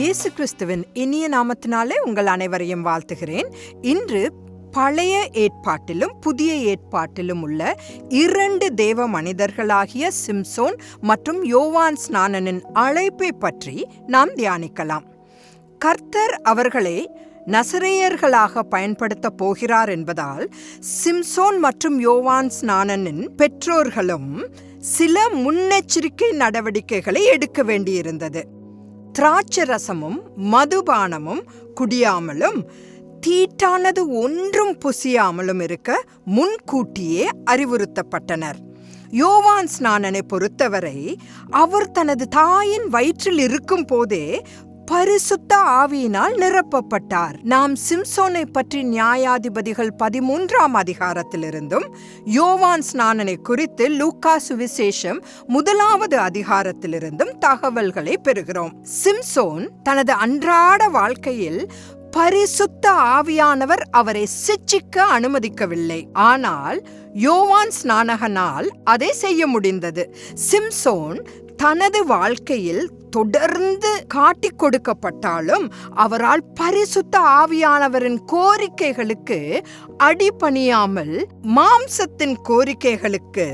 இயேசு கிறிஸ்துவின் இனிய நாமத்தினாலே உங்கள் அனைவரையும் வாழ்த்துகிறேன். இன்று பழைய ஏற்பாட்டிலும் புதிய ஏற்பாட்டிலும் உள்ள இரண்டு தேவ மனிதர்களாகிய சிம்சோன் மற்றும் யோவான் ஸ்நானனின் அழைப்பை பற்றி நாம் தியானிக்கலாம். கர்த்தர் அவர்களை நசரேயர்களாக பயன்படுத்த போகிறார் என்பதால் சிம்சோன் மற்றும் யோவான் ஸ்நானனின் பெற்றோர்களும் சில முன்னெச்சரிக்கை நடவடிக்கைகளை எடுக்க வேண்டியிருந்தது. திராட்சரசமும் மதுபானமும் குடியாமலும் தீட்டானது ஒன்றும் புசியாமலும் இருக்க முன்கூட்டியே அறிவுறுத்தப்பட்டனர். யோவான் ஸ்நானனை பொறுத்தவரை அவர் தனது தாயின் வயிற்றில் இருக்கும் போதே பரிசுத்த ஆவியினால் நிரப்பப்பட்டார். நாம் சிம்சோனை பற்றி நியாயாதிபதிகள் பதிமூன்றாம் அதிகாரத்திலிருந்தும் யோவான் ஸ்நானனை குறித்து லூக்கா சுவிசேஷம் முதலாவது அதிகாரத்திலிருந்தும் தகவல்களை பெறுகிறோம். சிம்சோன் தனது அன்றாட வாழ்க்கையில் பரிசுத்த ஆவியானவர் அவரை சிச்சிக்க அனுமதிக்கவில்லை. ஆனால் யோவான் ஸ்நானகனால் அதை செய்ய முடிந்தது. சிம்சோன் தனது வாழ்க்கையில் தொடர்ந்து காட்டிக் கொடுக்கப்பட்டாலும் அவரால் பரிசுத்த ஆவியானவரின் கோரிக்கைகளுக்கு அடிபணியாமல் மாம்சத்தின் கோரிக்கைகளுக்கு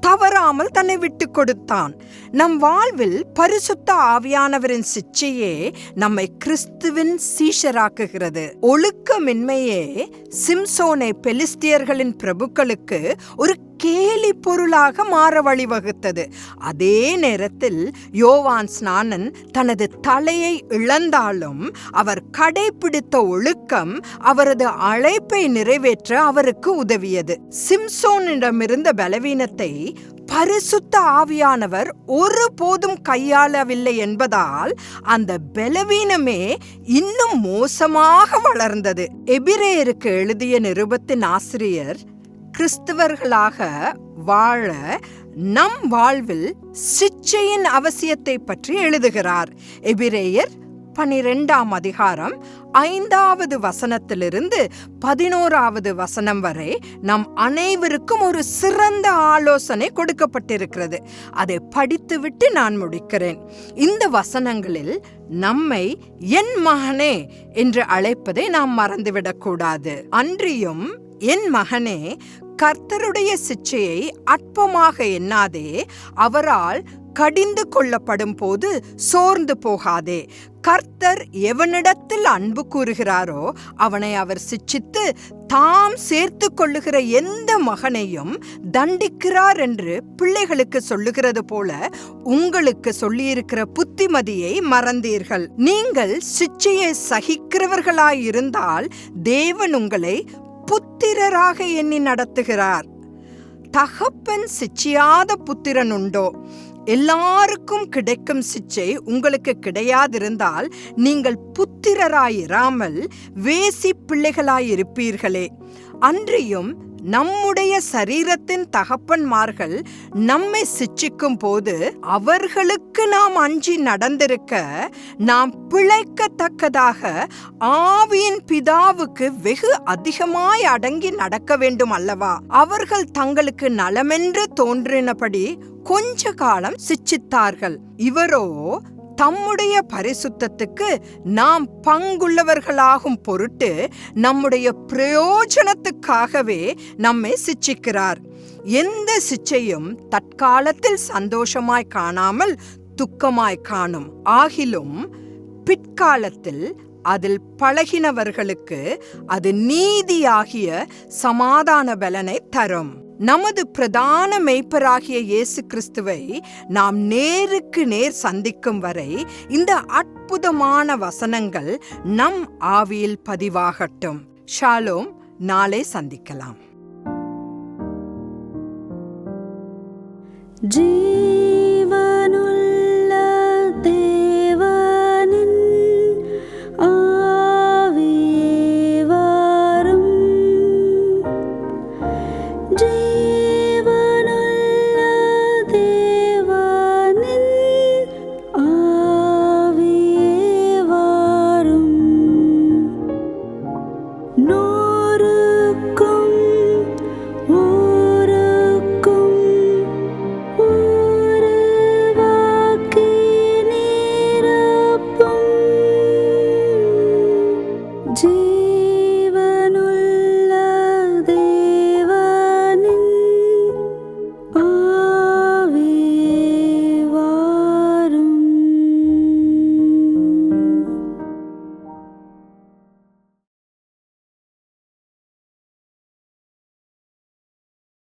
தவறாமல் தன்னை விட்டு கொடுத்தான். நம் வாழ்வில் பரிசுத்த ஆவியானவரின் சிச்சையே நம்மை கிறிஸ்துவின் சீஷராக்குகிறது. ஒழுக்கமின்மையே சிம்சோனை பெலிஸ்தியர்களின் பிரபுக்களுக்கு ஒரு கேலி பொருளாக மாற வழிவகுத்தது. அதே நேரத்தில் யோவான் ஸ்நானன் தனது தலையை இழந்தாலும் அவர் கடைபிடித்த ஒழுக்கம் அவரது அழைப்பை நிறைவேற்ற அவருக்கு உதவியது. சிம்சோனிடமிருந்த பலவீனத்தை பரிசுத்த ஆவியானவர் ஒருபோதும் கையாளவில்லை என்பதால் அந்த பலவீனமே இன்னும் மோசமாக வளர்ந்தது. எபிரேயருக்கு எழுதிய நிருபத்தின் ஆசிரியர் கிறிஸ்தவர்களாக வாழ நம் வாழ்வில் சிச்சையின் அவசியத்தை பற்றி எழுதுகிறார். எபிரேயர் பனிரெண்டாம் அதிகாரம் ஐந்தாவது வசனத்திலிருந்து பதினோராவது வசனம் வரை நம் அனைவருக்கும் ஒரு சிறந்த ஆலோசனை கொடுக்கப்பட்டிருக்கிறது. அதை படித்துவிட்டு நான் முடிக்கிறேன். இந்த வசனங்களில் நம்மை என் மகனே என்று அழைப்பதை நாம் மறந்துவிடக்கூடாது. அன்றியும் என் மகனே கர்த்தருடைய சிச்சையை அற்பமாக எண்ணாதே அவரால் கடிந்து கொள்ளப்படும் போது சோர்ந்து போகாதே. கர்த்தர் எவனிடத்தில் அன்பு கூறுகிறாரோ அவனை அவர் சிச்சித்து தாம் சேர்த்து கொள்ளுகிற எந்த மகனையும் தண்டிக்கிறார் என்று பிள்ளைகளுக்கு சொல்லுகிறது போல உங்களுக்கு சொல்லியிருக்கிற புத்திமதியை மறந்தீர்கள். நீங்கள் சிச்சையை சகிக்கிறவர்களாயிருந்தால் தேவன் உங்களை புத்திரராக எண்ணி நடத்துகிறார். தகப்பன் சிச்சியாத புத்திரன் உண்டோ? எல்லாருக்கும் கிடைக்கும் சிச்சை உங்களுக்கு கிடையாதிருந்தால் நீங்கள் புத்திரராயிராமல் வேசி பிள்ளைகளாயிருப்பீர்களே. அன்றியும் நம்முடைய சரீரத்தின் தகப்பன்மார்கள் நம்மை சிச்சிக்கும் போது அவர்களுக்கு நாம் அஞ்சி நடந்திருக்க நாம் பிழைக்கத்தக்கதாக ஆவியின் பிதாவுக்கு வெகு அதிகமாய் அடங்கி நடக்க வேண்டும் அல்லவா? அவர்கள் தங்களுக்கு நலமென்று தோன்றினபடி கொஞ்ச காலம் சிச்சித்தார்கள். இவரோ தம்முடைய பரிசுத்தத்துக்கு நாம் பங்குள்ளவர்களாகும் பொருட்டு நம்முடைய பிரயோஜனத்துக்காகவே நம்மை சிச்சிக்கிறார். எந்த சிச்சையும் தற்காலத்தில் சந்தோஷமாய் காணாமல் துக்கமாய் காணும். ஆகிலும் பிற்காலத்தில் அதில் பழகினவர்களுக்கு அது நீதியாகிய சமாதான பலனை தரும். நமது பிரதான மெய்ப்பராகிய இயேசு கிறிஸ்துவை நாம் நேருக்கு நேர் சந்திக்கும் வரை இந்த அற்புதமான வசனங்கள் நம் ஆவியில் பதிவாகட்டும். ஷாலோம் நாளை சந்திக்கலாம். ஜீ